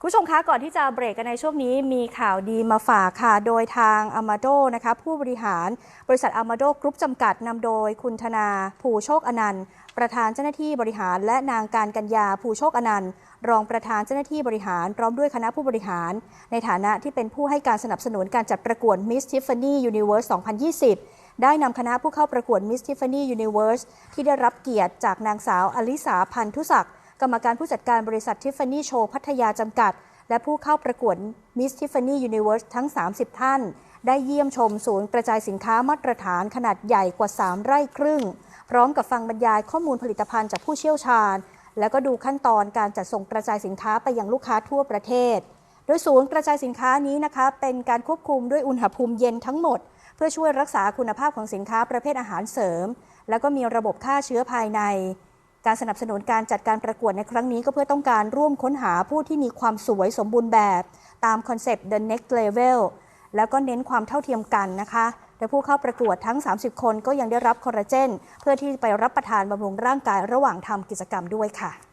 คุณผู้ชมคะก่อนที่จะเบรกกันในช่วงนี้มีข่าวดีมาฝากค่ะ โดยทางอามาโดนะคะผู้บริหารบริษัทอามาโดกรุ๊ปจำกัดนำโดยคุณธนาภูโชคอนันต์ ประธานเจ้าหน้าที่บริหาร และนางการกัญญาภูโชคอนันต์ รองประธานเจ้าหน้าที่บริหาร พร้อมด้วยคณะผู้บริหาร ในฐานะที่เป็นผู้ให้การสนับสนุนการจัดประกวด Miss Tiffany Universe 2020ได้นำคณะผู้เข้าประกวด Miss Tiffany Universe ที่ได้รับเกียรติจากนางสาวอลิสาพันธุศักดิ์ กรรมการผู้จัดการบริษัท Tiffany Show พัทยาจำกัด และผู้เข้าประกวด Miss Tiffany Universe ทั้ง 30 ท่าน ได้เยี่ยมชมศูนย์กระจายสินค้ามาตรฐานขนาดใหญ่กว่า 3 ไร่ครึ่ง พร้อมกับฟังบรรยายข้อมูลผลิตภัณฑ์จากผู้เชี่ยวชาญ แล้วก็ดูขั้นตอนการจัดส่งกระจายสินค้าไปยังลูกค้าทั่วประเทศ โดยศูนย์กระจายสินค้านี้นะคะ เป็นการควบคุมด้วยอุณหภูมิเย็นทั้งหมด เพื่อช่วยรักษาคุณภาพของสินค้าประเภทอาหารเสริม แล้วก็มีระบบฆ่าเชื้อภายใน การสนับสนุนการจัดการประกวดในครั้งนี้ก็เพื่อต้องการร่วมค้นหาผู้ที่มีความสวยสมบูรณ์แบบ ตามคอนเซปต์ The Next Level แล้วก็เน้นความเท่าเทียมกันนะคะโดยผู้เข้าประกวดทั้ง 30 คนก็ยังได้รับคอลลาเจน เพื่อที่ไปรับประทานบำรุงร่างกายระหว่างทำกิจกรรมด้วยค่ะ